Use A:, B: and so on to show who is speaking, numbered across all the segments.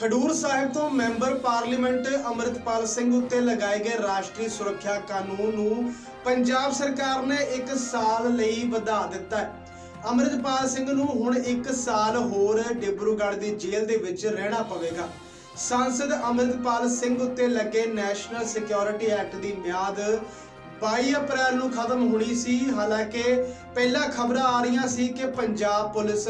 A: ਖਡੂਰ ਸਾਹਿਬ ਤੋਂ member parliament Amritpal Singh ਉੱਤੇ ਲਗਾਏ ਗਏ ਰਾਸ਼ਟਰੀ ਸੁਰੱਖਿਆ ਕਾਨੂੰਨ ਨੂੰ ਪੰਜਾਬ ਸਰਕਾਰ ਨੇ 1 ਸਾਲ ਲਈ ਵਧਾ ਦਿੱਤਾ ਹੈ। ਅਮਰਿਤਪਾਲ ਸਿੰਘ ਨੂੰ ਹੁਣ 1 ਸਾਲ ਹੋਰ ਡਿਬਰੂਗੜ੍ਹ ਦੀ ਜੇਲ੍ਹ ਦੇ ਵਿੱਚ ਰਹਿਣਾ ਪਵੇਗਾ। ਸੰਸਦ ਅਮਰਿਤਪਾਲ ਸਿੰਘ ਉੱਤੇ ਲੱਗੇ ਨੈਸ਼ਨਲ ਸਿਕਿਉਰਿਟੀ ਐਕਟ ਦੀ ਮਿਆਦ 22 ਅਪ੍ਰੈਲ ਨੂੰ ਖਤਮ ਹੋਣੀ ਸੀ। ਹਾਲਾਂਕਿ ਪਹਿਲਾਂ ਖਬਰਾਂ ਆ ਰਹੀਆਂ ਸੀ ਕਿ ਪੰਜਾਬ ਪੁਲਿਸ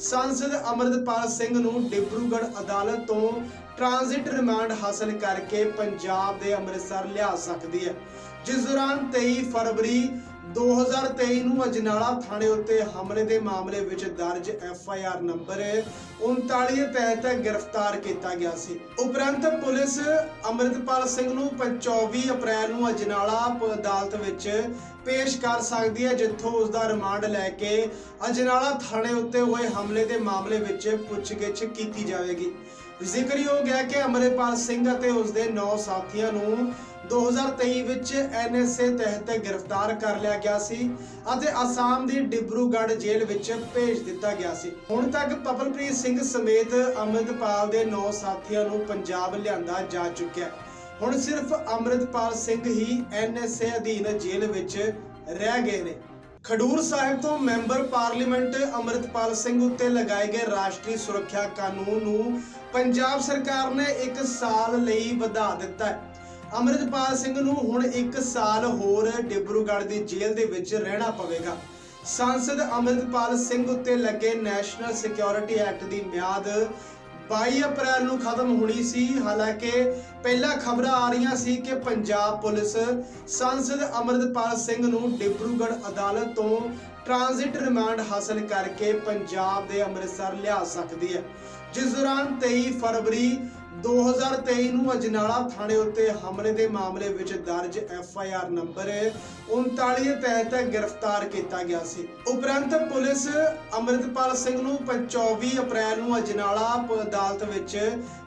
A: ਸੰਸਦ ਅਮਰਿਤਪਾਲ ਸਿੰਘ ਨੂੰ ਡਿਬਰੂਗੜ੍ਹ ਅਦਾਲਤ ਤੋਂ ਟ੍ਰਾਂਜ਼ਿਟ ਰਿਮਾਂਡ ਹਾਸਲ ਕਰਕੇ ਪੰਜਾਬ ਦੇ ਅੰਮ੍ਰਿਤਸਰ ਲਿਆ ਸਕਦੀ ਹੈ। ਜਿਸ ਦੌਰਾਨ 23 ਫਰਵਰੀ 2023 ਨੂੰ ਅਜਨਾਲਾ ਥਾਣੇ ਉੱਤੇ ਹਮਲੇ ਦੇ ਮਾਮਲੇ ਵਿੱਚ ਦਰਜ ਐਫ ਆਈ ਆਰ ਨੰਬਰ 39 ਤਹਿਤ ਗ੍ਰਿਫਤਾਰ ਕੀਤਾ ਗਿਆ ਸੀ। ਉਪਰੰਤ ਪੁਲਿਸ ਅਮਰਿਤਪਾਲ ਸਿੰਘ ਨੂੰ 24 ਅਪ੍ਰੈਲ ਨੂੰ ਅਜਨਾਲਾ ਅਦਾਲਤ ਵਿੱਚ ਪੇਸ਼ ਕਰ ਸਕਦੀ ਹੈ, ਜਿੱਥੋਂ ਉਸ ਦਾ ਰਿਮਾਂਡ ਲੈ ਕੇ ਅਜਨਾਲਾ ਥਾਣੇ ਉੱਤੇ ਹੋਏ ਹਮਲੇ ਦੇ ਮਾਮਲੇ ਵਿੱਚ ਪੁੱਛਗਿੱਛ ਕੀਤੀ ਜਾਵੇਗੀ। ਜ਼ਿਕਰਯੋਗ ਹੈ ਕਿ ਅਮਰਿਤਪਾਲ ਸਿੰਘ ਅਤੇ ਉਸ ਦੇ 9 ਸਾਥੀਆਂ ਨੂੰ 2023 ਵਿੱਚ ਐਨਐਸਏ ਤਹਿਤ ਗ੍ਰਿਫਤਾਰ ਕਰ ਲਿਆ ਗਿਆ ਸੀ ਅਤੇ ਅਸਾਮ ਦੀ ਡਿਬਰੂਗੜ੍ਹ ਜੇਲ੍ਹ ਵਿੱਚ ਭੇਜ ਦਿੱਤਾ ਗਿਆ ਸੀ। ਹੁਣ ਤੱਕ ਪਵਨਪ੍ਰੀਤ ਸਿੰਘ ਸਮੇਤ ਅਮਰਿਤਪਾਲ ਦੇ 9 ਸਾਥੀਆਂ ਨੂੰ ਪੰਜਾਬ ਲਿਆਂਦਾ ਜਾ ਚੁੱਕਿਆ ਹੁਣ ਸਿਰਫ ਅਮਰਿਤਪਾਲ ਸਿੰਘ ਹੀ ਐਨਐਸਏ ਅਧੀਨ ਜੇਲ੍ਹ ਵਿੱਚ ਰਹਿ ਗਏ ਨੇ। ਖਡੂਰ ਸਾਹਿਬ ਤੋਂ ਮੈਂਬਰ ਪਾਰਲੀਮੈਂਟ ਅਮਰਿਤਪਾਲ ਸਿੰਘ ਉੱਤੇ ਲਗਾਏ ਗਏ ਰਾਸ਼ਟਰੀ ਸੁਰੱਖਿਆ ਕਾਨੂੰਨ ਨੂੰ ਪੰਜਾਬ ਸਰਕਾਰ ਨੇ 1 ਸਾਲ ਲਈ ਵਧਾ ਦਿੱਤਾ ਹੈ। ਅਮਰਿਤਪਾਲ ਸਿੰਘ ਨੂੰ ਹੁਣ 1 ਸਾਲ ਹੋਰ ਡਿਬਰੂਗੜ੍ਹ ਦੀ ਜੇਲ੍ਹ ਦੇ ਵਿੱਚ ਰਹਿਣਾ ਪਵੇਗਾ। ਸੰਸਦ ਅਮਰਿਤਪਾਲ ਸਿੰਘ ਉੱਤੇ ਲੱਗੇ ਨੈਸ਼ਨਲ ਸਿਕਿਉਰਿਟੀ ਐਕਟ ਦੀ ਮਿਆਦ 22 ਅਪ੍ਰੈਲ ਨੂੰ ਖਤਮ ਹੋਣੀ ਸੀ। ਹਾਲਾਂਕਿ ਪਹਿਲਾਂ ਖਬਰਾਂ ਆ ਰਹੀਆਂ ਸੀ ਕਿ ਪੰਜਾਬ ਪੁਲਿਸ ਸੰਸਦ ਅਮਰਿਤਪਾਲ ਸਿੰਘ ਨੂੰ ਡਿਬਰੂਗੜ੍ਹ ਅਦਾਲਤ ਤੋਂ ਟ੍ਰਾਂਜ਼ਿਟ ਰਿਮਾਂਡ ਹਾਸਲ ਕਰਕੇ ਪੰਜਾਬ ਦੇ ਅੰਮ੍ਰਿਤਸਰ ਲਿਆ ਸਕਦੀ ਹੈ। ਜਿਸ ਦੌਰਾਨ 23 ਫਰਵਰੀ 2023 ਨੂੰ ਅਜਨਾਲਾ ਥਾਣੇ ਉੱਤੇ ਹਮਲੇ ਦੇ ਮਾਮਲੇ ਵਿੱਚ ਦਰਜ ਐਫ ਆਈ ਆਰ ਨੰਬਰ 39 ਤਹਿਤ ਗ੍ਰਿਫਤਾਰ ਕੀਤਾ ਗਿਆ ਸੀ। ਉਪਰੰਤ ਪੁਲਿਸ ਅਮਰਿਤਪਾਲ ਸਿੰਘ ਨੂੰ 24 ਅਪ੍ਰੈਲ ਨੂੰ ਅਜਨਾਲਾ ਅਦਾਲਤ ਵਿੱਚ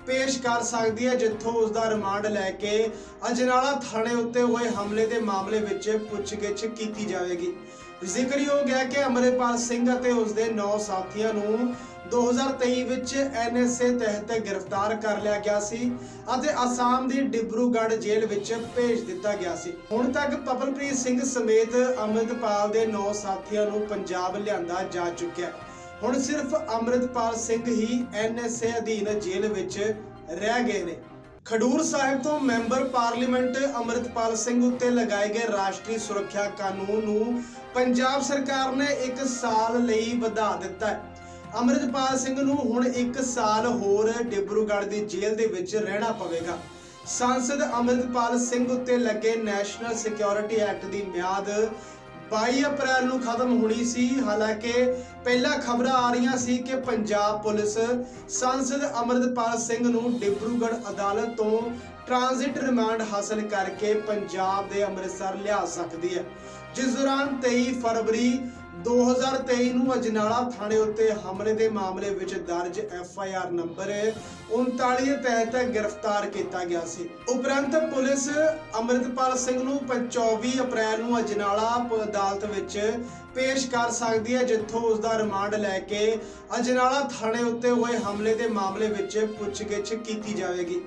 A: ਪੇਸ਼ ਕਰ ਸਕਦੀ ਹੈ, ਜਿੱਥੋਂ ਉਸ ਦਾ ਰਿਮਾਂਡ ਲੈ ਕੇ ਅਜਨਾਲਾ ਥਾਣੇ ਉੱਤੇ ਹੋਏ ਹਮਲੇ ਦੇ ਮਾਮਲੇ ਵਿੱਚ ਪੁੱਛਗਿੱਛ ਕੀਤੀ ਜਾਵੇਗੀ। ਜ਼ਿਕਰਯੋਗ ਹੈ ਕਿ ਅਮਰਿਤਪਾਲ ਸਿੰਘ ਅਤੇ ਉਸ ਦੇ 9 ਸਾਥੀਆਂ ਨੂੰ 2023 ਵਿੱਚ ਐਨਐਸਏ ਤਹਿਤ ਗ੍ਰਿਫਤਾਰ ਕਰ ਲਿਆ ਗਿਆ ਸੀ ਅਤੇ ਅਸਾਮ ਦੀ ਡਿਬਰੂਗੜ੍ਹ ਜੇਲ੍ਹ ਵਿੱਚ ਭੇਜ ਦਿੱਤਾ ਗਿਆ ਸੀ। ਹੁਣ ਤੱਕ ਪਵਨਪ੍ਰੀਤ ਸਿੰਘ ਸਮੇਤ ਅਮਰਿਤਪਾਲ ਦੇ 9 ਸਾਥੀਆਂ ਨੂੰ ਪੰਜਾਬ ਲਿਆਂਦਾ ਜਾ ਚੁੱਕਿਆ ਹੈ। ਹੁਣ ਸਿਰਫ ਅਮਰਿਤਪਾਲ ਸਿੰਘ ਹੀ ਐਨਐਸਏ ਅਧੀਨ ਜੇਲ੍ਹ ਵਿੱਚ ਰਹਿ ਗਏ ਨੇ। ਖਡੂਰ ਸਾਹਿਬ ਤੋਂ ਮੈਂਬਰ ਪਾਰਲੀਮੈਂਟ ਅਮਰਿਤਪਾਲ ਸਿੰਘ ਉੱਤੇ ਲਗਾਏ ਗਏ ਰਾਸ਼ਟਰੀ ਸੁਰੱਖਿਆ ਕਾਨੂੰਨ ਨੂੰ ਪੰਜਾਬ ਸਰਕਾਰ ਨੇ 1 ਸਾਲ ਲਈ ਵਧਾ ਦਿੱਤਾ ਹੈ। ਅਮਰਿਤਪਾਲ ਸਿੰਘ ਨੂੰ ਹੁਣ 1 ਸਾਲ ਹੋਰ ਡਿਬਰੂਗੜ੍ਹ ਦੀ ਜੇਲ੍ਹ ਦੇ ਵਿੱਚ ਰਹਿਣਾ ਪਵੇਗਾ। ਸੰਸਦ ਅਮਰਿਤਪਾਲ ਸਿੰਘ ਉੱਤੇ ਲੱਗੇ ਨੈਸ਼ਨਲ ਸਿਕਿਉਰਿਟੀ ਐਕਟ ਦੀ ਮਿਆਦ 22 ਅਪ੍ਰੈਲ ਨੂੰ ਖਤਮ ਹੋਣੀ ਸੀ। ਹਾਲਾਂਕਿ ਪਹਿਲਾਂ ਖਬਰਾਂ ਆ ਰਹੀਆਂ ਸੀ ਕਿ ਪੰਜਾਬ ਪੁਲਿਸ ਸੰਸਦ ਅਮਰਿਤਪਾਲ ਸਿੰਘ ਨੂੰ ਡਿਬਰੂਗੜ੍ਹ ਅਦਾਲਤ ਤੋਂ ਟ੍ਰਾਂਜ਼ਿਟ ਰਿਮਾਂਡ ਹਾਸਲ ਕਰਕੇ ਪੰਜਾਬ ਦੇ ਅੰਮ੍ਰਿਤਸਰ ਲਿਆ ਸਕਦੀ ਹੈ। ਜਿਸ ਦੌਰਾਨ 23 ਫਰਵਰੀ 2023 ਨੂੰ ਅਜਨਾਲਾ ਥਾਣੇ ਉੱਤੇ ਹਮਲੇ ਦੇ ਮਾਮਲੇ ਵਿੱਚ ਦਰਜ ਐਫ ਆਈ ਆਰ ਨੰਬਰ 39 ਤਹਿਤ ਗ੍ਰਿਫਤਾਰ ਕੀਤਾ ਗਿਆ ਸੀ। ਉਪਰੰਤ ਪੁਲਿਸ ਅਮਰਿਤਪਾਲ ਸਿੰਘ ਨੂੰ 24 ਅਪ੍ਰੈਲ ਨੂੰ ਅਜਨਾਲਾ ਅਦਾਲਤ ਵਿੱਚ ਪੇਸ਼ ਕਰ ਸਕਦੀ ਹੈ, ਜਿੱਥੋਂ ਉਸ ਦਾ ਰਿਮਾਂਡ ਲੈ ਕੇ ਅਜਨਾਲਾ ਥਾਣੇ ਉੱਤੇ ਹੋਏ ਹਮਲੇ ਦੇ ਮਾਮਲੇ ਵਿੱਚ ਪੁੱਛਗਿੱਛ ਕੀਤੀ ਜਾਵੇਗੀ।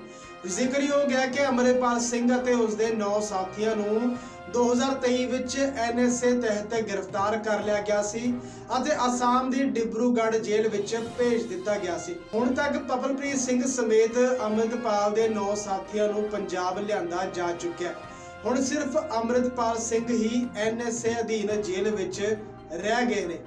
A: ਜ਼ਿਕਰਯੋਗ ਹੈ ਕਿ ਅਮਰਿਤਪਾਲ ਸਿੰਘ ਅਤੇ ਉਸ ਦੇ 9 ਸਾਥੀਆਂ ਨੂੰ 2023 ਵਿੱਚ ਐਨਐਸਏ ਤਹਿਤ ਗ੍ਰਿਫਤਾਰ ਕਰ ਲਿਆ ਗਿਆ ਸੀ ਅਤੇ ਅਸਾਮ ਦੀ ਡਿਬਰੂਗੜ੍ਹ ਜੇਲ੍ਹ ਵਿੱਚ ਭੇਜ ਦਿੱਤਾ ਗਿਆ ਸੀ। ਹੁਣ ਤੱਕ ਪਵਨਪ੍ਰੀਤ ਸਿੰਘ ਸਮੇਤ ਅਮਰਿਤਪਾਲ ਦੇ 9 ਸਾਥੀਆਂ ਨੂੰ ਪੰਜਾਬ ਲਿਆਂਦਾ ਜਾ ਚੁੱਕਿਆ ਹੈ। ਹੁਣ ਸਿਰਫ ਅਮਰਿਤਪਾਲ ਸਿੰਘ ਹੀ ਐਨਐਸਏ ਅਧੀਨ ਜੇਲ੍ਹ ਵਿੱਚ ਰਹਿ ਗਏ ਨੇ।